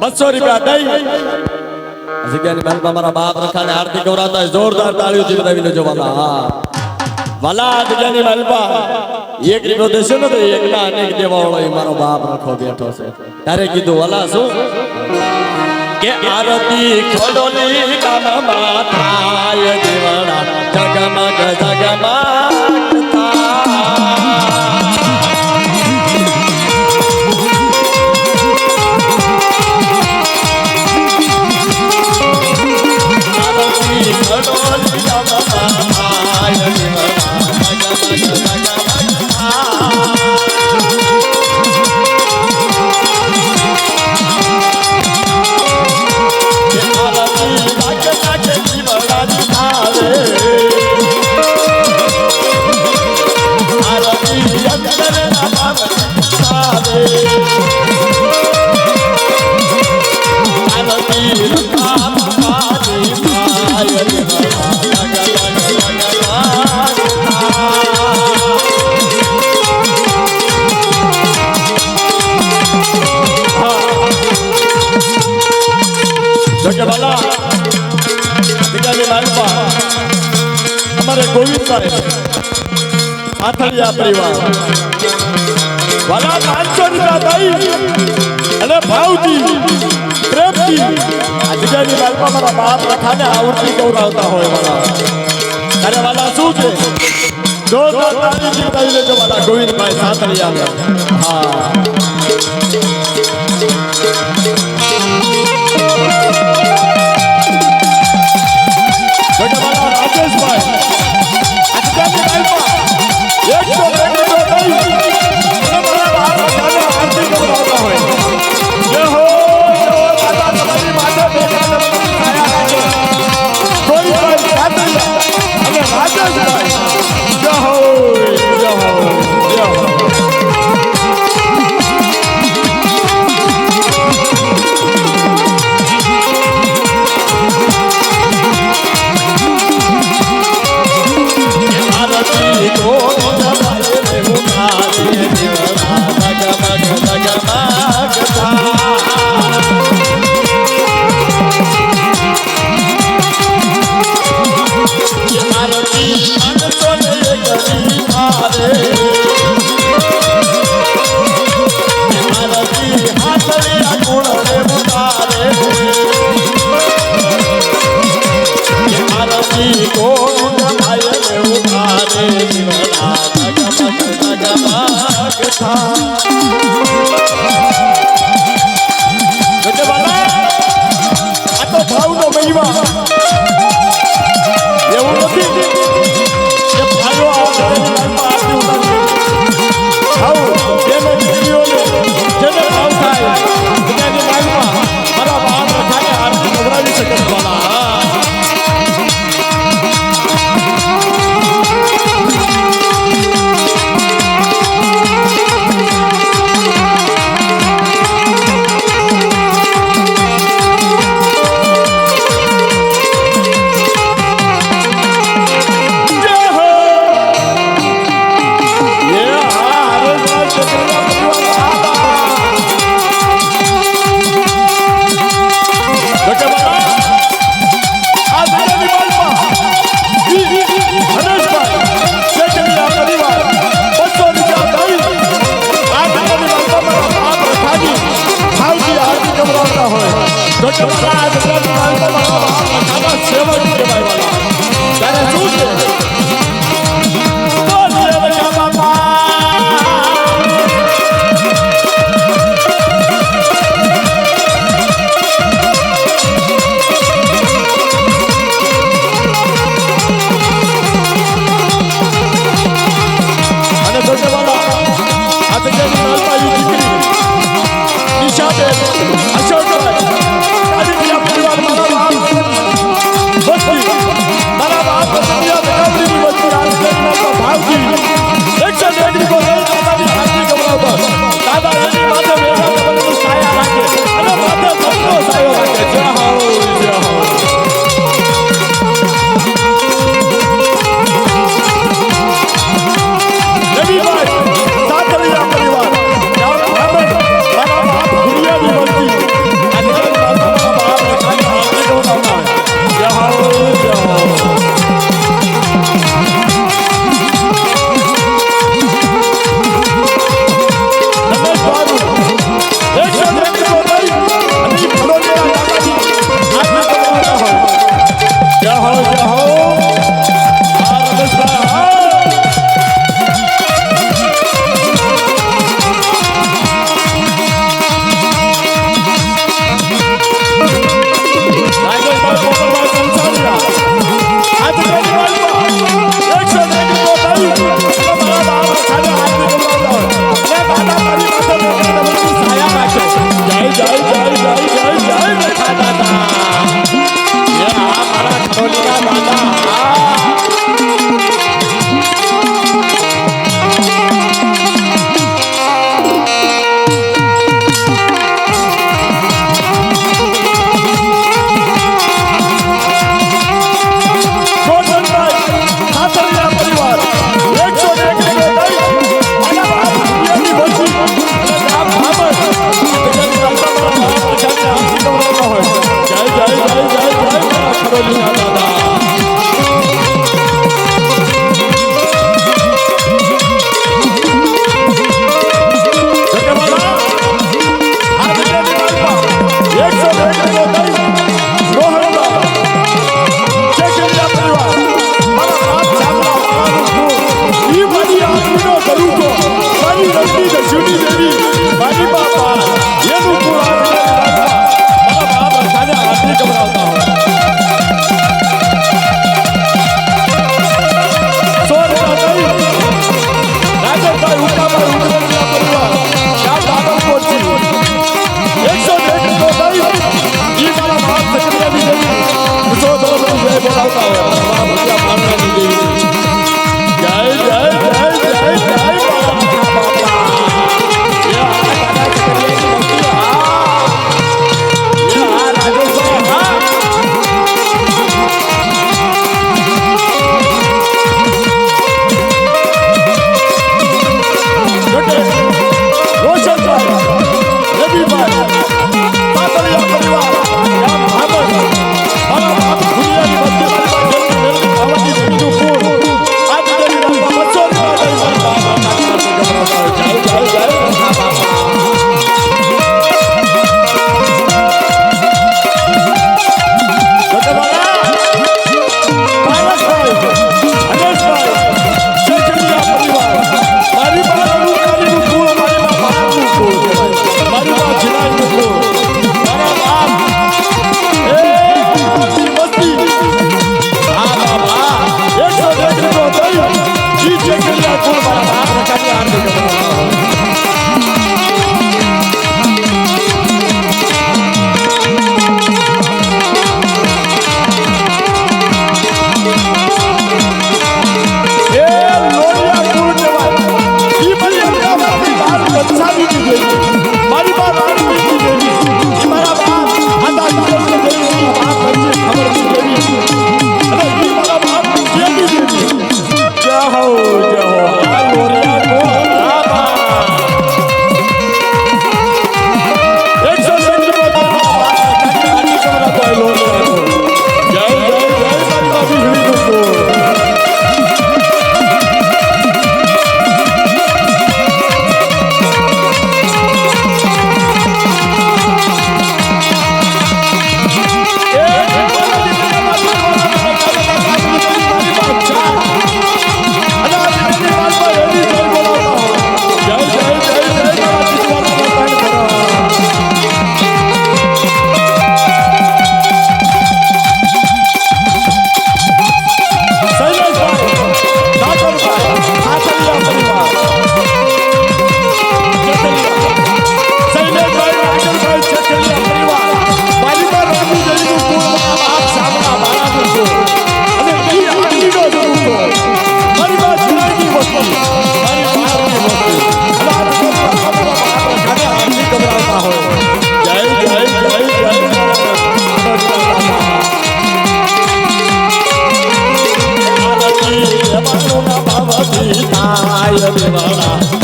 બસો રૂપિયા દઈ. જગ્યાની મહેલમાં મારા બાપ રખાને આરતી કવરાતા જોરદાર તાળીઓથી બતાવી લેજો વાલા હા. વાલા જગ્યાની મહેલમાં એક રીતો દેશે ને એક એકના અનેક દેવાળો એ મારો બાપ રખો બેઠો છે. ત્યારે કીધું, વાલા, શું? કે આરતી ખોડોલી કામમાં થાય દેવાળા જગમગ જગમગ ભજવાલા બીજાની લાલપા અમારે ગોવિંદ સાહેબ. બીજાની લાલપા મારા બાપ કથાને આવડતી હોય શું છે? જોરદાર તારીખ દઈ લેજો વાલા ગોવિંદભાઈ સાતળિયા હા.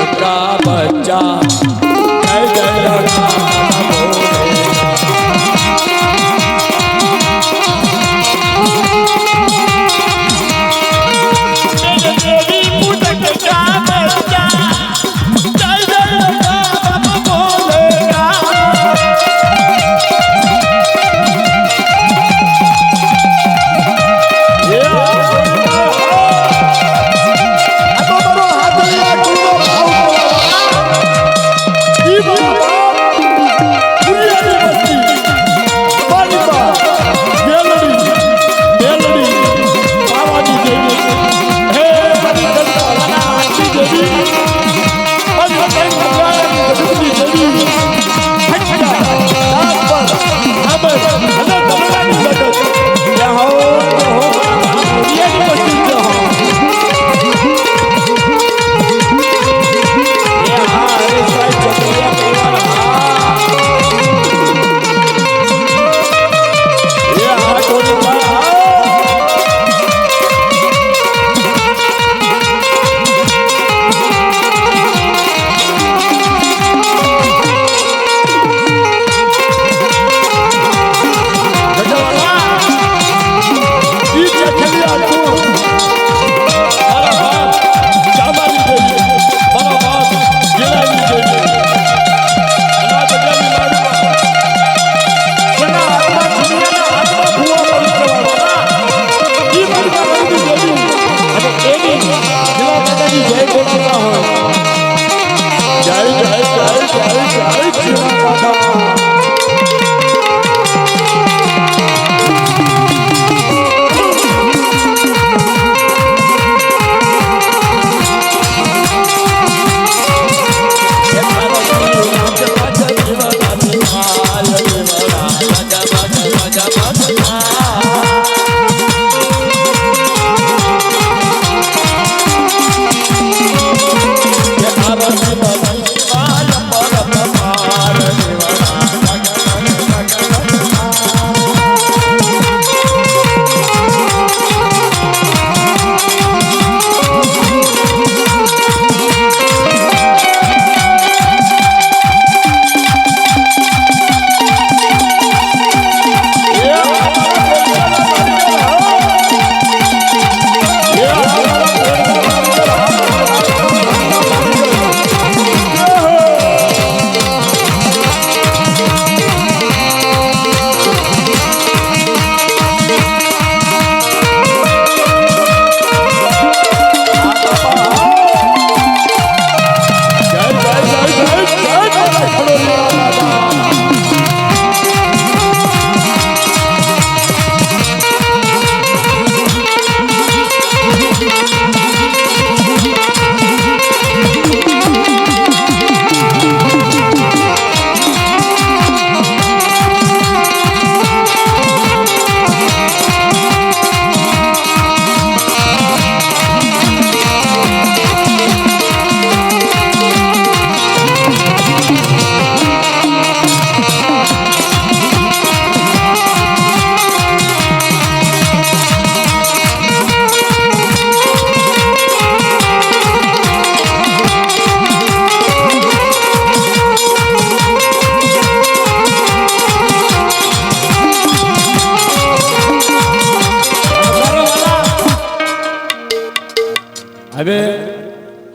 છોટા બચ્ચા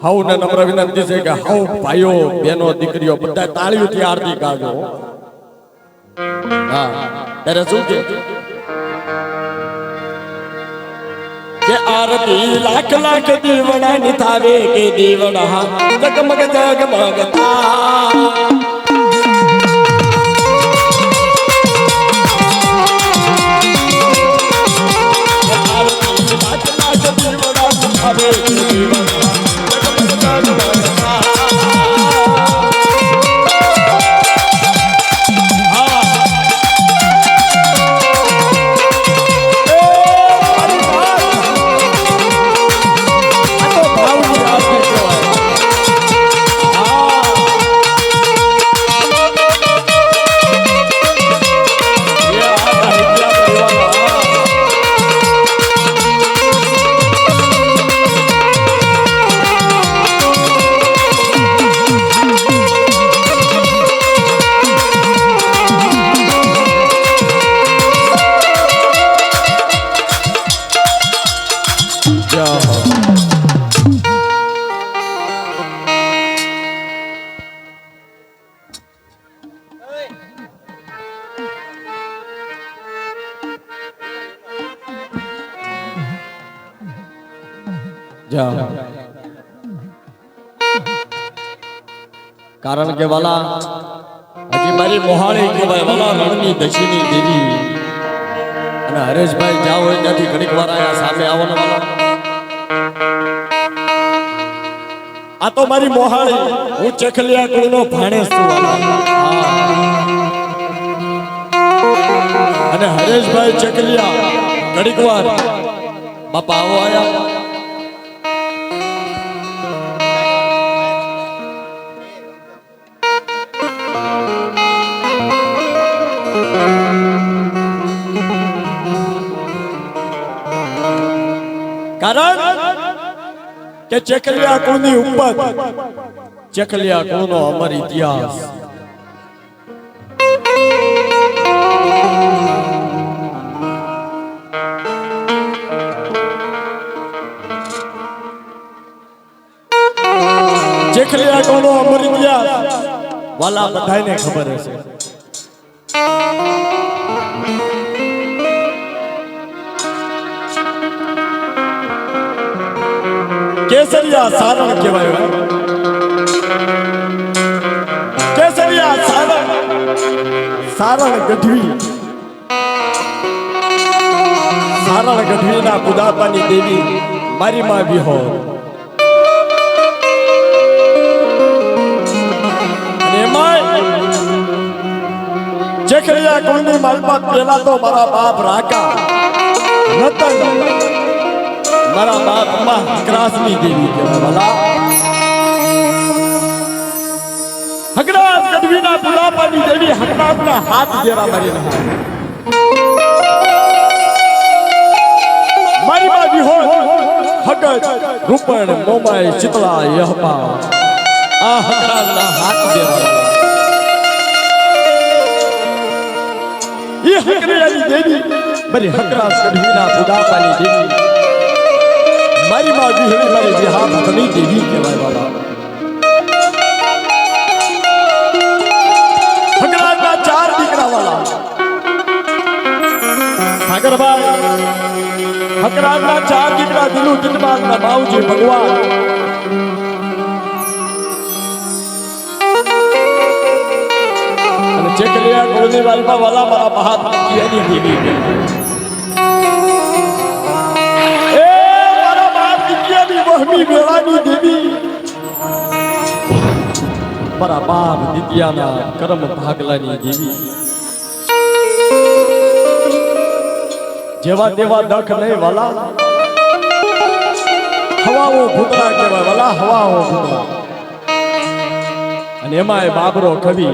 હાઉ ને નમ્ર વિનંતી છે કે હાઉ ભાઈઓ, બહેનો, દીકરીઓ બધા તાળીઓથી આરતી કાઢો. હા, ત્યારે શું છે? કે આરતી લાખ લાખ દીવડા નિથાવે કે દીવડા જગમગ જગમગતા. આરતી કારણ કે વાલા, હજી મારી મોહાળી કહેવાય, વાલા, રણની દશીની દેવી. અને હરેશભાઈ જાઓ હોય ત્યાંથી ઘડીક વાર આવ્યા સામે આવવાના વાલા. આ તો મારી મોહાળી, હું ચખલિયા કુળનો ભાણેશ છું અને હરેશભાઈ ચકલિયા ઘડીક વાર બાપા આવો આયા. કારણ કે ચકલિયા કુળની ઉપર? ચકલિયા કુળનો અમર ઇતિહાસ? ચકલિયા કુળનો અમર ઇતિહાસ? વાલા બધાને ખબર હશે. કેસરિયા સારણ કહેવાય. કેસરિયા સારણ સારણ ગઢવી. સારણ ગઢવીના પુદાતાની દેવી મારી માં વિહો જેખરિયા કુળની માલપત પેલા તો મારા બાપ રાકા રતન મારા બાપમાં હકરાસની દેવી કહેવાય વાલા હકરાસ ગઢવીના બુલાપાની દેવી હકરાસના હાથ જેરા મારી રહ્યા મારી માં વિહોર હગત રૂપણ મોમાય ચિતળા યહપા આ હકરાસના હાથ જેરા વાલા એ હકરિયાની દેવી મારી હકરાસ ગઢવીના બુલાપાની દેવી મારી માં વિહળી મારી વિહા ભક્તની દેવી કહેવાય વાલા હકરાજના ચાર દીકરા વાલા સાગરભાઈ હકરાજના ચાર દીકરા દિલુ દિલબાગના બાવજી ભગવાન. અને ચેકલિયા વાલમાં વાલા મારા મહાત્મા એની દેવી કહેવાય. વહમી વેળાની દેવી. મારા બાપ દિત્યાના કર્મ ભાગલાની દેવી. જેવા તેવા દખ નહીં વાલા. હવાઓ ભૂતળા કહેવાય વાલા, હવાઓ ભૂતળા. અને એમાંય બાબરો કવિ,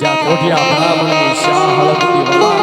જ્યાં કોઠિયા બ્રાહ્મણની શાહ હળગતી વાલા.